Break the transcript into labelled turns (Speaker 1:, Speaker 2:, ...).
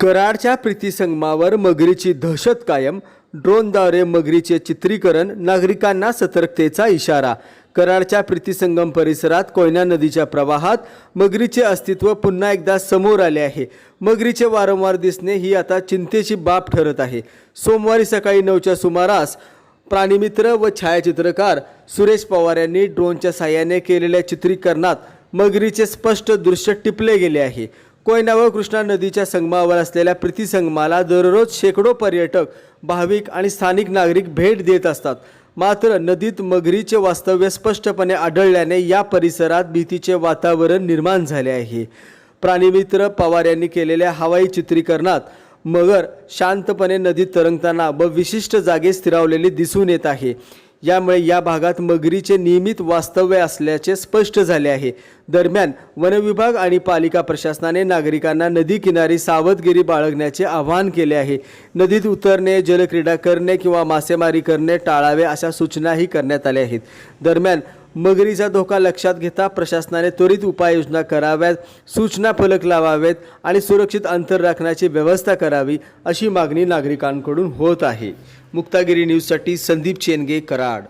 Speaker 1: कराडच्या प्रीतीसंगमावर मगरीची दहशत कायम ड्रोनद्वारे मगरीचे चित्रीकरण नागरिकांना सतर्कतेचा इशारा. कराडच्या प्रीतीसंगम परिसरात कोयना नदीच्या प्रवाहात मगरीचे अस्तित्व पुन्हा एकदा समोर आले आहे. मगरीचे वारंवार दिसणे ही आता चिंतेची बाब ठरत आहे. सोमवारी सकाळी नऊच्या सुमारास प्राणीमित्र व छायाचित्रकार सुरेश पवार यांनी ड्रोनच्या साह्याने केलेल्या चित्रीकरणात मगरीचे स्पष्ट दृश्य टिपले गेले आहे. कोयना व कृष्णा नदीच्या संगमावर असलेल्या प्रीती संगमाला दररोज शेकडो पर्यटक भाविक आणि स्थानिक नागरिक भेट देत असतात. मात्र नदीत मगरीचे वास्तव्य स्पष्टपणे आढळल्याने या परिसरात भीतीचे वातावरण निर्माण झाले आहे. प्राणीमित्र पवार यांनी केलेल्या हवाई चित्रीकरणात मगर शांतपणे नदीत तरंगताना व विशिष्ट जागे स्थिरावलेली दिसून येत आहे. यामुळे या भागात मगरीचे नियमित वास्तव्य असल्याचे स्पष्ट झाले आहे. दरम्यान वनविभाग आणि पालिका प्रशासनाने नागरिकांना नदी किनारी सावधगिरी बाळगण्याचे आवाहन केले आहे. नदीत उतरणे जलक्रीडा करणे किंवा मासेमारी करणे टाळावे अशा सूचनाही करण्यात आल्या आहेत. दरम्यान मगरीचा धोका लक्षात घेता प्रशासनाने त्वरित उपाययोजना कराव्यात सूचना फलक लावावेत आणि सुरक्षित अंतर राखण्याची व्यवस्था करावी अशी मागणी नागरिकांकडून होत आहे. मुक्तागिरी न्यूजसाठी संदीप चेनगे कराड.